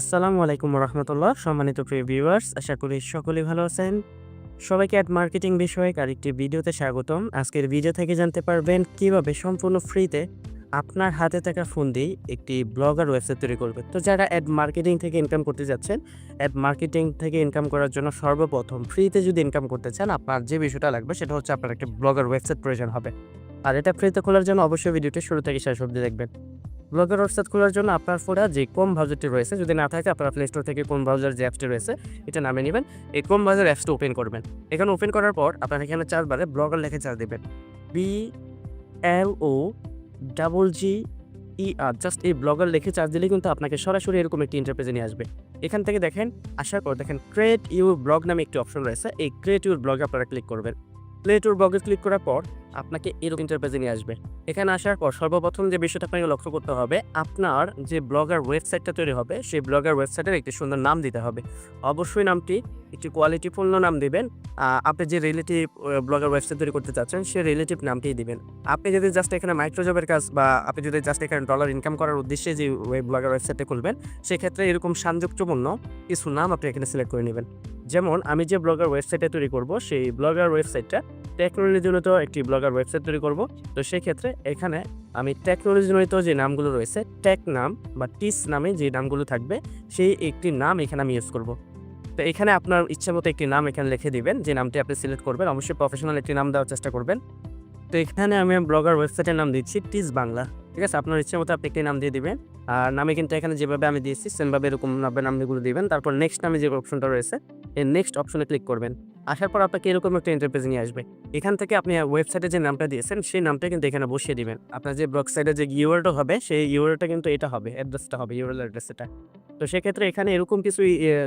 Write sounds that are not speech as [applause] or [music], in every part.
আসসালামু আলাইকুম রহমতুল্লাহ সম্মানিত প্রিয় ভিউয়ার্স আশা করি সকলেই ভালো আছেন। সবাইকে অ্যাড মার্কেটিং বিষয়ক আরেকটি ভিডিওতে স্বাগতম। আজকের ভিডিও থেকে জানতে পারবেন কীভাবে সম্পূর্ণ ফ্রিতে আপনার হাতে থাকা ফোন দিয়ে একটি ব্লগার ওয়েবসাইট তৈরি করবে। তো যারা অ্যাড মার্কেটিং থেকে ইনকাম করতে যাচ্ছেন অ্যাড মার্কেটিং থেকে ইনকাম করার জন্য সর্বপ্রথম ফ্রিতে যদি ইনকাম করতে চান, আপনার যে বিষয়টা লাগবে সেটা হচ্ছে আপনার একটা ব্লগার ওয়েবসাইট প্রয়োজন হবে। আর এটা ফ্রিতে খোলার জন্য অবশ্যই ভিডিওটি শুরু থেকে শেষ অবধি দেখবেন। ব্লগার ওয়েবসাইট খোলার জন্য আপনার ফোনে যে কম ব্রাউজারটি রয়েছে, যদি না থাকে আপনার প্লে স্টোর থেকে কোন ব্রাউজার যে অ্যাপসটি রয়েছে, এটা নামে নেবেন। এই কোম ব্রাউজার অ্যাপসটা ওপেন করবেন। এখানে ওপেন করার পর আপনার এখানে চারবারে ব্লগার লেখে চার্জ দেবেন। B L O double G E R just এই ব্লগার লিখে চার্জ দিলে কিন্তু আপনাকে সরাসরি এরকম একটি ইন্টারপ্রেজে নিয়ে আসবে। এখান থেকে দেখেন, আসার পর দেখেন ক্রিয়েট ইউর ব্লগ নামে একটি অপশন রয়েছে। এই ক্রিয়েট ইউর ব্লগে আপনারা ক্লিক করবেন। ক্রিয়েট ইউর ব্লগে ক্লিক করার পর আপনাকে এরকম ইন্টারপ্রেজে নিয়ে আসবে। এখানে আসার পর সর্বপ্রথম যে বিষয়টা আপনাকে লক্ষ্য করতে হবে, আপনার যে ব্লগার ওয়েবসাইটটা তৈরি হবে, সেই ব্লগার ওয়েবসাইটের একটি সুন্দর নাম দিতে হবে। অবশ্যই নামটি একটি কোয়ালিটিপূর্ণ নাম দিবেন। আপনি যে রিলেটিভ ব্লগার ওয়েবসাইট তৈরি করতে চাচ্ছেন, সেই রিলেটিভ নামটিই দিবেন। আপনি যদি জাস্ট এখানে মাইক্রোজবের কাজ বা আপনি যদি জাস্ট এখানে ডলার ইনকাম করার উদ্দেশ্যে যে ব্লগার ওয়েবসাইটে খুলবেন, সেক্ষেত্রে এরকম সংযুক্তপূর্ণ কিছু নাম আপনি এখানে সিলেক্ট করে নেবেন। যেমন, আমি যে ব্লগার ওয়েবসাইটে তৈরি করব, সেই ব্লগার ওয়েবসাইটটা টেকনোলজি জনিত একটি ব্লগার ওয়েবসাইট তৈরি করব। তো সেই ক্ষেত্রে এখানে আমি টেকনোলজি জনিত যে নামগুলো রয়েছে টেক নাম বা টিস নামে যে নামগুলো থাকবে, সেই একটি নাম এখানে আমি ইউজ করব। তো এখানে আপনার ইচ্ছা মতো একটি নাম এখানে লিখে দিবেন, যে নামটি আপনি সিলেক্ট করবেন। অবশ্যই প্রফেশনাল একটি নাম দেওয়ার চেষ্টা করবেন। তো এখানে আমি ব্লগার ওয়েবসাইটের নাম দিচ্ছি টিস বাংলা। ঠিক আছে? আপনার ইচ্ছা মতো আপনি একটি নাম দিয়ে দিবেন। আর নামে কিন্তু এখানে যেভাবে আমি দিয়েছি, সেমভাবে এরকম নামে নামগুলো দিবেন। তারপর নেক্সট নামে যে অপশনটা রয়েছে, এই নেক্সট অপশনে ক্লিক করবেন। আসার পর আপনাকে এরকম একটা ইন্টারপ্রেজ নিয়ে আসবে। এখান থেকে আপনি ওয়েবসাইটে যে নামটা দিয়েছেন, সেই নামটা কিন্তু এখানে বসিয়ে দিবেন। আপনার যে সাইডে যে ইউআরটা হবে, সেই ইউআরটা কিন্তু এটা হবে অ্যাড্রেসটা হবে ইউআরএল অ্যাড্রেস এটা তো সেক্ষেত্রে এখানে এরকম কিছু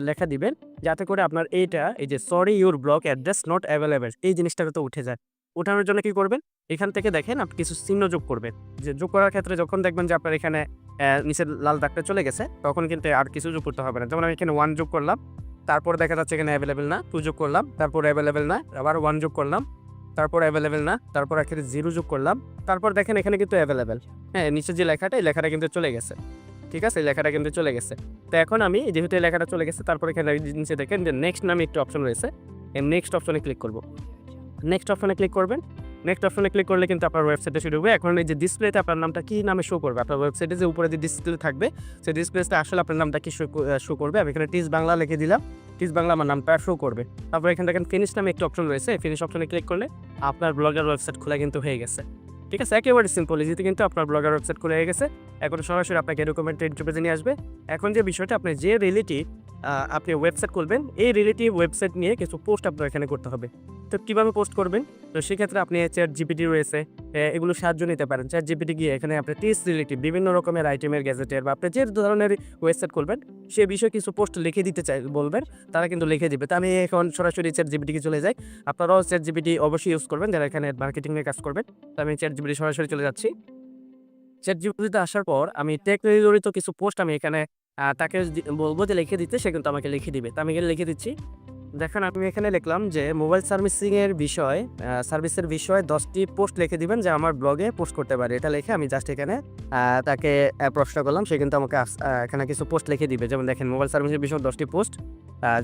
লেখা দিবেন, যাতে করে আপনার এইটা, এই যে sorry your blog address not available এই জিনিসটা তো উঠে যায়। ওঠানোর জন্য কি করবেন? এখান থেকে দেখেন আপনি কিছু চিহ্ন যোগ করবেন। যে যোগ করার ক্ষেত্রে যখন দেখবেন যে আপনার এখানে নিচের লাল দাগটা চলে গেছে, তখন কিন্তু আর কিছু যোগ করতে হবে না। যেমন আমি এখানে ওয়ান যোগ করলাম, তারপর দেখা যাচ্ছে এখানে অ্যাভেলেবেল না টু যোগ করলাম, তারপর অ্যাভেলেবেল না, আবার ওয়ান যোগ করলাম, তারপর অ্যাভেলেবেল না, তারপর এখানে জিরো যোগ করলাম, তারপর দেখেন এখানে কিন্তু অ্যাভেলেবেল হ্যাঁ নিচে যে লেখাটা, এই লেখাটা কিন্তু চলে গেছে। ঠিক আছে? এই লেখাটা কিন্তু চলে গেছে। তো এখন আমি যেহেতু এই লেখাটা চলে গেছে, তারপর এখানে নিচে দেখেন যে নেক্সট নামে একটি অপশন রয়েছে, এই নেক্সট অপশনে ক্লিক করব। নেক্সট অপশনে ক্লিক করবেন। নেক্সট অপশনে ক্লিক করলে কিন্তু আপনার ওয়েবসাইটে শুরু হবে। এখন এই যে ডিসপ্লেতে আপনার নামটা কি নামে শো করবে? আপনার ওয়েবসাইটে যে উপরে যে ডিসপ্লে থাকবে, সেই ডিসপ্লেতে আসলে আপনার নামটা কি শো করবে? আমি এখানে টিস বাংলা লিখে দিলাম। টিস বাংলা আমার নামটা শো করবে। তারপর এখানে দেখেন ফিনিশ নামে একটি অপশন রয়েছে। ফিনিশ অপশনে ক্লিক করলে আপনার ব্লগার ওয়েবসাইট খোলা কিন্তু হয়ে গেছে। ঠিক আছে? একেবারে সিম্পল ইজিতে কিন্তু আপনার ব্লগার ওয়েবসাইট খুলে হয়ে গেছে। এখন সরাসরি আপনাকে একটা ইন্টারপ্রেজে নিয়ে আসবে। এখন যে বিষয়টা, আপনি যে রিলেটিভ আপনি ওয়েবসাইট খুলবেন। এই রিলেটিভ ওয়েবসাইট নিয়ে কিছু পোস্ট আপনার এখানে করতে হবে। তো কীভাবে পোস্ট করবেন? তো সেক্ষেত্রে আপনি চ্যাট জিপিটি রয়েছে এগুলো সাহায্য নিতে পারেন। চ্যাট জিপিটি গিয়ে এখানে আপনি টিস রিলেটিভ বিভিন্ন রকমের আইটেমের গ্যাজেটের বা আপনি যে ধরনের ওয়েবসাইট করবেন সে বিষয়ে কিছু পোস্ট লিখে দিতে চাই, বলবেন, তারা কিন্তু লিখে দিবে। তো আমি এখন সরাসরি চ্যাট জিপিটিকে চলে যাই। আপনারাও চ্যাট জিপিটি অবশ্যই ইউজ করবেন, যারা এখানে মার্কেটিংয়ের কাজ করবেন। তো আমি চ্যাট জিপিটি সরাসরি চলে যাচ্ছি। চ্যাট জিপিটিতে আসার পর আমি টেকনোলজি জড়িত কিছু পোস্ট আমি এখানে তাকে বলব যে লিখে দিতে, সে কিন্তু আমাকে লিখে দিবে। তো আমি এখানে লিখে দিচ্ছি। দেখেন, আমি এখানে লিখলাম যে, মোবাইল সার্ভিসিং এর বিষয় সার্ভিসের বিষয়ে দশটি পোস্ট লিখে দিবেন যে, আমার ব্লগে পোস্ট করতে পারে। এটা লিখে আমি জাস্ট এখানে তাকে প্রশ্ন করলাম। সে কিন্তু আমাকে এখানে কিছু পোস্ট লিখে দিবে। যেমন দেখেন, মোবাইল সার্ভিসের বিষয়ে দশটি পোস্ট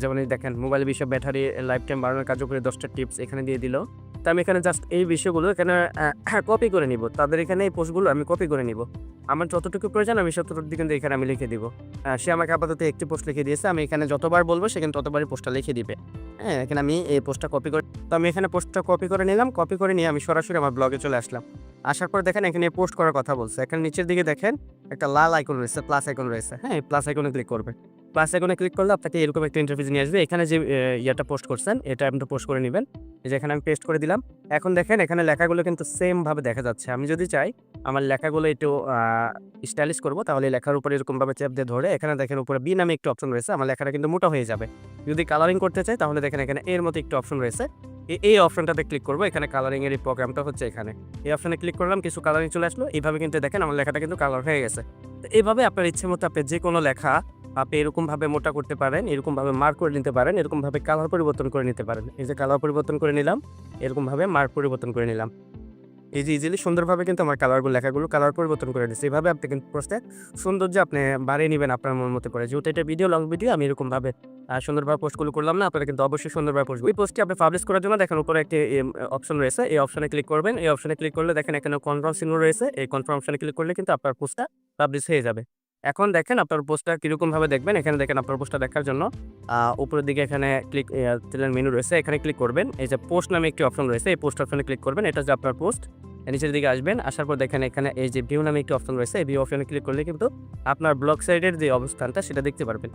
যেমন দেখেন, মোবাইল বিষয়ে ব্যাটারি, লাইফ টাইম বাড়ানোর কার্যকরী দশটা টিপস এখানে দিয়ে দিল। তো আমি এখানে জাস্ট এই বিষয়গুলো এখানে কপি [clears throat] করে নিব। তাদের এখানে এই পোস্টগুলো আমি কপি করে নিব। আমার যতটুকু প্রয়োজন আমি ততটুকু কিন্তু এখানে আমি লিখে দিব। সে আমাকে আপাতত একটি পোস্ট লিখে দিয়েছে। আমি এখানে যতবার বলব সেখানে ততবারই পোস্টটা লিখে দিবে। হ্যাঁ এখানে আমি এই পোস্টটা কপি করে, তো আমি এখানে পোস্টটা কপি করে নিলাম। কপি করে নিয়ে আমি সরাসরি আমার ব্লগে চলে আসলাম। আসার পর দেখেন এখানে পোস্ট করার কথা বলছে। এখানে নিচের দিকে দেখেন একটা লাল আইকন রয়েছে প্লাস আইকন রয়েছে। হ্যাঁ প্লাস আইকনে ক্লিক করবে। প্লাস আইকনে ক্লিক করলে আপনাকে এরকম একটা ইন্টারফেস নিয়ে আসবে। এখানে যে ইয়েটা পোস্ট করছেন, এটা আপনি পোস্ট করে নেবেন। যে এখানে আমি পেস্ট করে দিলাম। এখন দেখেন এখানে লেখাগুলো কিন্তু সেম ভাবে দেখা যাচ্ছে। আমি যদি চাই আমার লেখাগুলো একটু স্টাইলিশ করব, তাহলে লেখার উপরে এরকমভাবে চেপ দিয়ে ধরে এখানে দেখেন উপরে বি নামে একটু অপশন রয়েছে। আমার লেখাটা কিন্তু মোটা হয়ে যাবে। যদি কালারিং করতে চাই, তাহলে দেখেন এখানে এর মতো একটু অপশন রয়েছে। এই অপশনটাতে ক্লিক করব। এখানে কালারিং এর এই প্রোগ্রামটা হচ্ছে এখানে। এই অপশনে ক্লিক করলাম, কিছু কালারিং চলে আসলো। এইভাবে কিন্তু দেখেন আমার লেখাটা কিন্তু কালার হয়ে গেছে। তো এইভাবে আপনার ইচ্ছে মতো আপনি যে কোনো লেখা আপনি এরকমভাবে মোটা করতে পারেন, এরকমভাবে মার্ক করে নিতে পারেন, এরকমভাবে কালার পরিবর্তন করে নিতে পারেন। এই যে কালার পরিবর্তন করে নিলাম, এরকমভাবে মার্ক পরিবর্তন করে নিলাম। এই যে ইজিলি সুন্দরভাবে কিন্তু আমার কালারগুলো, লেখাগুলো কালার পরিবর্তন করে দিচ্ছে এইভাবে আপনি কিন্তু পোস্টে সৌন্দর্য আপনি বাড়িয়ে নেবেন আপনার মন মতো করে। যেহেতু এটা ভিডিও লং ভিডিও আমি এরকমভাবে সুন্দরভাবে পোস্টগুলো করলাম না, আপনারা কিন্তু অবশ্যই সুন্দরভাবে পোস্ট ওই পোস্টটি আপনি পাবলিশ করার জন্য দেখেন উপরে একটি অপশন রয়েছে। এই অপশনে ক্লিক করবেন। এই অপশনে ক্লিক করলে দেখেন এখানে কনফার্ম চিহ্ন রয়েছে। এই কনফার্ম অপশনে ক্লিক করলে কিন্তু আপনার পোস্টটা পাবলিশ হয়ে যাবে। এখন দেখেন আপনার পোস্টটা কীরকম ভাবে দেখবেন। এখানে দেখেন আপনার পোস্টটা দেখার জন্য উপরের দিকে এখানে ক্লিক মেনু রয়েছে। এখানে ক্লিক করবেন। এই যে পোস্ট নামে একটি অপশন রয়েছে। এই পোস্ট অপশনে ক্লিক করবেন। এটা যে আপনার পোস্ট নিচের দিকে আসবেন। আসার পর দেখেন এখানে এই যে ভিউ নামে একটি অপশন রয়েছে। এই ভিউ অপশনে ক্লিক করলে কিন্তু আপনার ব্লগ সাইডের যে অবস্থানটা সেটা দেখতে পারবেন।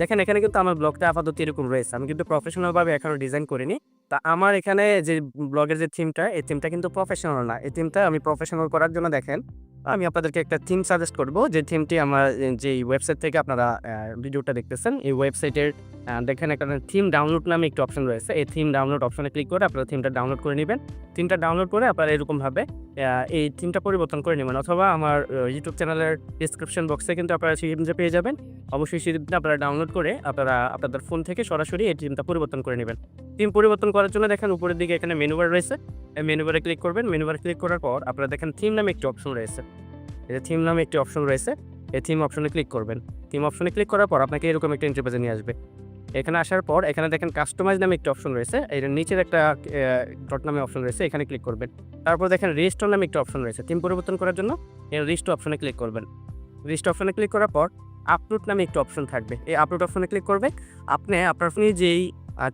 দেখেন এখানে কিন্তু আমার ব্লগটা আপাতত এরকম রয়েছে। আমি কিন্তু প্রফেশনালভাবে এখনও ডিজাইন করিনি। তা আমার এখানে যে ব্লগের যে থিমটা এই থিমটা কিন্তু প্রফেশনাল না। এই থিমটা আমি প্রফেশনাল করার জন্য দেখেন আমি আপনাদেরকে একটা থিম সাজেস্ট করব। যে থিমটি আমার, যে ওয়েবসাইট থেকে আপনারা ভিডিওটা দেখতেছেন, এই ওয়েবসাইটের দেখেন একটা থিম ডাউনলোড নামে একটি অপশন রয়েছে। এই থিম ডাউনলোড অপশনে ক্লিক করে আপনারা থিমটা ডাউনলোড করে নেবেন। থিমটা ডাউনলোড করে আপনারা এরকমভাবে এই থিমটা পরিবর্তন করে নেবেন। অথবা আমার ইউটিউব চ্যানেলের ডিসক্রিপশন বক্সে কিন্তু আপনারা সেই থিমটা পেয়ে যাবেন। অবশ্যই সেই থিমটা আপনারা ডাউনলোড করে আপনারা আপনাদের ফোন থেকে সরাসরি এই থিমটা পরিবর্তন করে নেবেন। থিম পরিবর্তন করার জন্য দেখেন উপরের দিকে এখানে মেনু বার রয়েছে। এই মেনু বারে ক্লিক করবেন। মেনু বারে ক্লিক করার পর আপনারা দেখেন থিম নামে একটি অপশন রয়েছে। এই যে থিম নামে একটি অপশন রয়েছে। এই থিম অপশনে ক্লিক করবেন। থিম অপশনে ক্লিক করার পর আপনাকে এরকম একটা ইন্টারপেজে নিয়ে আসবে। এখানে আসার পর এখানে দেখেন কাস্টমাইজ নামে একটি অপশন রয়েছে। এর নিচের একটা ডট নামে অপশন রয়েছে। এখানে ক্লিক করবেন। তারপর দেখেন রেজিস্টার নামে একটা অপশন রয়েছে। থিম পরিবর্তন করার জন্য এর রেজিস্টার অপশনে ক্লিক করবেন। রেজিস্টার অপশনে ক্লিক করার পর আপলোড নামে একটা অপশন থাকবে। এই আপলোড অপশনে ক্লিক করবে। আপনি আপনার যেই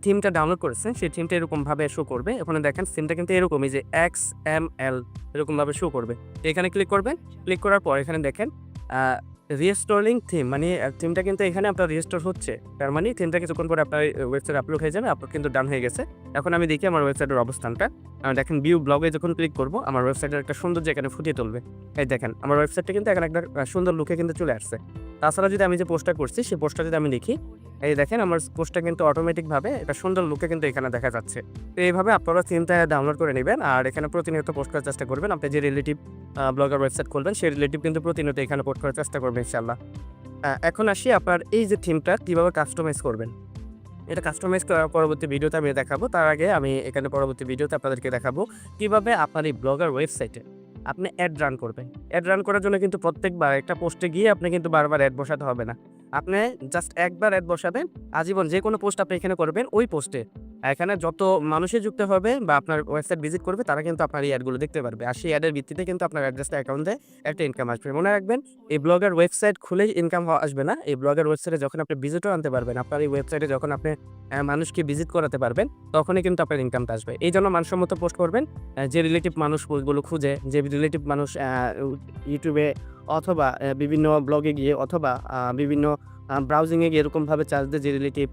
থিমটা ডাউনলোড করেছেন, সেই থিমটা এরকমভাবে শো করবে। ওখানে দেখেন থিমটা কিন্তু এরকমই যে এক্স এম এল এরকমভাবে শো করবে। এখানে ক্লিক করবেন ক্লিক করার পর এখানে দেখেন রিস্টোরিং থিম মানে থিমটা কিন্তু এখানে আপনার রিস্টোর হচ্ছে। তার মানে থিমটা কিছুক্ষণ পরে আপনার ওয়েবসাইট আপলোড হয়ে যাবে আপলোড কিন্তু ডান হয়ে গেছে। এখন আমি দেখি আমার ওয়েবসাইটের অবস্থানটা। দেখেন ভিউ ব্লগে যখন ক্লিক করব, আমার ওয়েবসাইটের একটা সৌন্দর্য এখানে ফুটিয়ে তুলবে। এই দেখেন, আমার ওয়েবসাইটটা কিন্তু এখন একটা সুন্দর লুকে কিন্তু চলে আসছে। তাছাড়া যদি আমি যে পোস্টটা করছি সেই পোস্টটা যদি আমি দেখি এই দেখেন আমার পোস্টটা কিন্তু অটোমেটিকভাবে একটা সুন্দর লুকে কিন্তু এখানে দেখা যাচ্ছে। তো এইভাবে আপনারা থিমটা ডাউনলোড করে নেবেন আর এখানে প্রতিনিয়ত পোস্ট করার চেষ্টা করবেন। আপনি যে রিলেটিভ ব্লগার ওয়েবসাইট করবেন সেই রিলেটিভ কিন্তু প্রতিনিয়ত এখানে পোস্ট করার চেষ্টা করবেন ইনশাল্লাহ এখন আসি আপনার এই যে থিমটা কীভাবে কাস্টমাইজ করবেন? এটা কাস্টমাইজ করার পরবর্তী ভিডিওতে আমি দেখাবো। তার আগে আমি এখানে পরবর্তী ভিডিওতে আপনাদেরকে দেখাবো কীভাবে আপনার এই ব্লগার ওয়েবসাইটে আপনি অ্যাড রান করবেন। অ্যাড রান করার জন্য কিন্তু প্রত্যেকবার একটা পোস্টে গিয়ে আপনি কিন্তু বারবার অ্যাড বসাতে হবে না। আপনি জাস্ট একবার অ্যাড বসাবেন, আজীবন যে কোনো পোস্ট আপনি এখানে করবেন, ওই পোস্টে এখানে যত মানুষে যুক্ত হবে বা আপনার ওয়েবসাইট ভিজিট করবে, তারা কিন্তু আপনার এই অ্যাডগুলো দেখতে পারবে। আর সেই অ্যাডের ভিত্তিতে কিন্তু আপনার অ্যাড্রেসটা অ্যাকাউন্টে একটা ইনকাম আসবে। মনে রাখবেন, এই ব্লগার ওয়েবসাইট খুলেই ইনকাম আসবে না। এই ব্লগার ওয়েবসাইটে যখন আপনি ভিজিটও আনতে পারবেন, আপনার এই ওয়েবসাইটে যখন আপনি মানুষকে ভিজিট করাতে পারবেন, তখনই কিন্তু আপনার ইনকামটা আসবে। এই জন্য মানসম্মত পোস্ট করবেন যে রিলেটিভ মানুষ পোস্টগুলো খুঁজে, যে রিলেটিভ মানুষ ইউটিউবে অথবা বিভিন্ন ব্লগে গিয়ে অথবা বিভিন্ন ব্রাউজিংয়ে গিয়ে এরকমভাবে চার্জ দিয়ে যে রিলেটিভ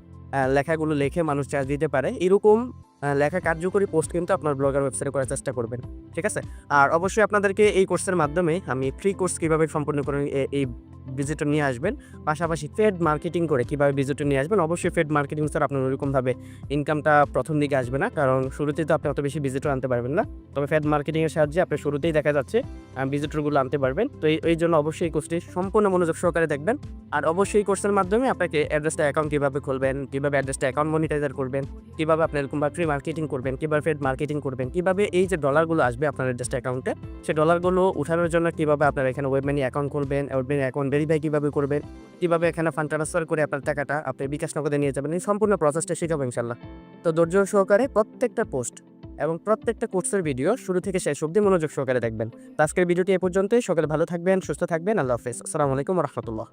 লেখাগুলো লেখে মানুষ চার্জ দিতে পারে, এরকম লেখা কার্যকরী পোস্ট কিন্তু আপনার ব্লগার ওয়েবসাইটে করার চেষ্টা করবেন, ঠিক আছে? আর অবশ্যই আপনাদেরকে এই কোর্সের মাধ্যমে আমি ফ্রি কোর্স কীভাবে সম্পূর্ণ করেন এই ভিজিটর নিয়ে আসবেন। পাশাপাশি ফেড মার্কেটিং করে কীভাবে ভিজিটর নিয়ে আসবেন, অবশ্যই ফেড মার্কেটিং স্যার আপনার ওইরকমভাবে ইনকামটা প্রথম দিকে আসবে না। কারণ শুরুতেই তো আপনি অত বেশি ভিজিটর আনতে পারবেন না। তবে ফেড মার্কেটিংয়ের সাহায্যে আপনি শুরুতেই দেখা যাচ্ছে ভিজিটরগুলো আনতে পারবেন। তো এই জন্য অবশ্যই এই কোর্সটি সম্পূর্ণ মনোযোগ সহকারে দেখবেন। আর অবশ্যই এই কোর্সের মাধ্যমে আপনাকে অ্যাড্রেসটা অ্যাকাউন্ট কীভাবে খুলবেন, কীভাবে অ্যাড্রেসটা অ্যাকাউন্ট মনিটাইজার করবেন, কীভাবে আপনি এরকমভাবে ফ্রি মার্কেটিং করবেন, কীভাবে ফেড মার্কেটিং করবেন, কীভাবে এই যে ডলারগুলো আসবে আপনার অ্যাড্রেসটা অ্যাকাউন্টে সেই ডলারগুলো উঠানোর জন্য কীভাবে আপনার এখানে ওয়েব মানি অ্যাকাউন্ট খুলবেন ওয়েব মানি অ্যাকাউন্ট ভেরিফাই কীভাবে করবেন, কীভাবে এখানে ফান্ড ট্রান্সফার করে আপনার টাকাটা আপনি বিকাশ নগদে নিয়ে যাবেন, এই সম্পূর্ণ প্রসেসটা শেখাবো ইনশাল্লাহ তো ধৈর্য সহকারে প্রত্যেকটা পোস্ট এবং প্রত্যেকটা কোর্সের ভিডিও শুরু থেকে শেষ অব্দি মনোযোগ সহকারে দেখবেন। আজকের ভিডিওটি এ পর্যন্তই, সকালে ভালো থাকবেন, সুস্থ থাকবেন, আল্লাহ হাফেজ। আসসালামু আলাইকুম রহমতুল্লাহ।